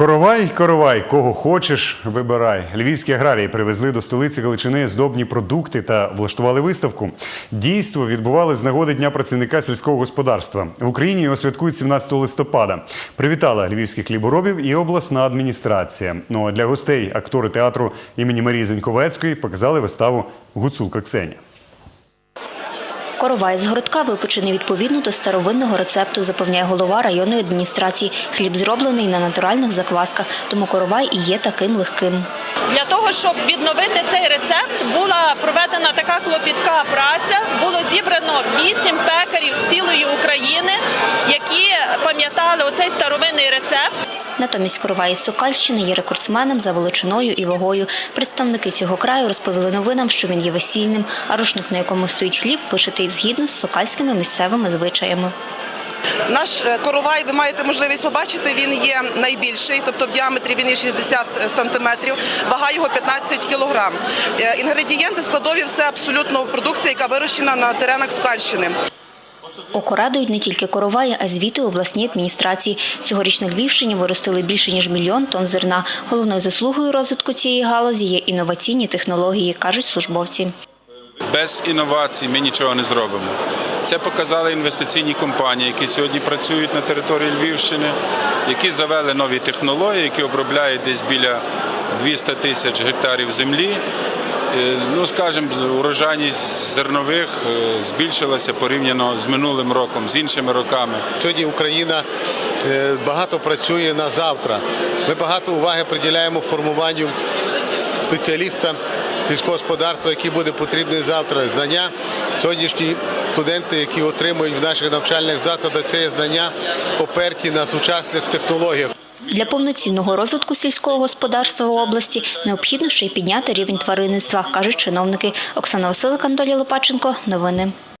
Коровай, коровай, кого хочеш, вибирай. Львівські аграрії привезли до столиці Галичини здобні продукти та влаштували виставку. Дійство відбувалось з нагоди Дня працівника сільського господарства. В Україні його святкують 17 листопада. Привітала львівських хліборобів і обласна адміністрація. Ну а для гостей актори театру імені Марії Зеньковецької показали виставу Гуцулка Ксеня. Коровай з городка випечений відповідно до старовинного рецепту, запевняє голова районної адміністрації. Хліб зроблений на натуральних заквасках, тому коровай і є таким легким. Для того, щоб відновити цей рецепт, була проведена така клопітка праця. Було зібрано вісім пекарів з цілої України, пам'ятали оцей старовинний рецепт. Натомість коровай із Сокальщини є рекордсменом за величиною і вагою. Представники цього краю розповіли новинам, що він є весільним, а рушник, на якому стоїть хліб, вишитий згідно з сокальськими місцевими звичаями. Наш е, коровай, ви маєте можливість побачити, він є найбільший, тобто в діаметрі він є 60 сантиметрів, вага його 15 кілограм. Е, Інгредієнти складові все абсолютно продукція, яка вирощена на теренах Скальщини. Око радують не тільки короваї, а звіти обласній адміністрації. Цьогоріч Львівщині виростили більше ніж мільйон тонн зерна. Головною заслугою розвитку цієї галузі є інноваційні технології, кажуть службовці. Без інновацій ми нічого не зробимо. Це показали інвестиційні компанії, які сьогодні працюють на території Львівщини, які завели нові технології, які обробляють десь біля 200 тисяч гектарів землі. Е, Ну, скажімо, урожайність зернових е, збільшилася порівняно з минулим роком, з іншими роками. Сьогодні Україна е, багато працює на завтра. Ми багато уваги приділяємо формуванню спеціаліста сільського господарства, який буде потрібний завтра. Знання сьогоднішні студенти, які отримують в наших навчальних закладах, це є знання оперті на сучасних технологіях. Для повноцінного розвитку сільського господарства в області необхідно ще й підняти рівень тваринництва, кажуть чиновники. Оксана Василик, Антолій Лопаченко. Новини.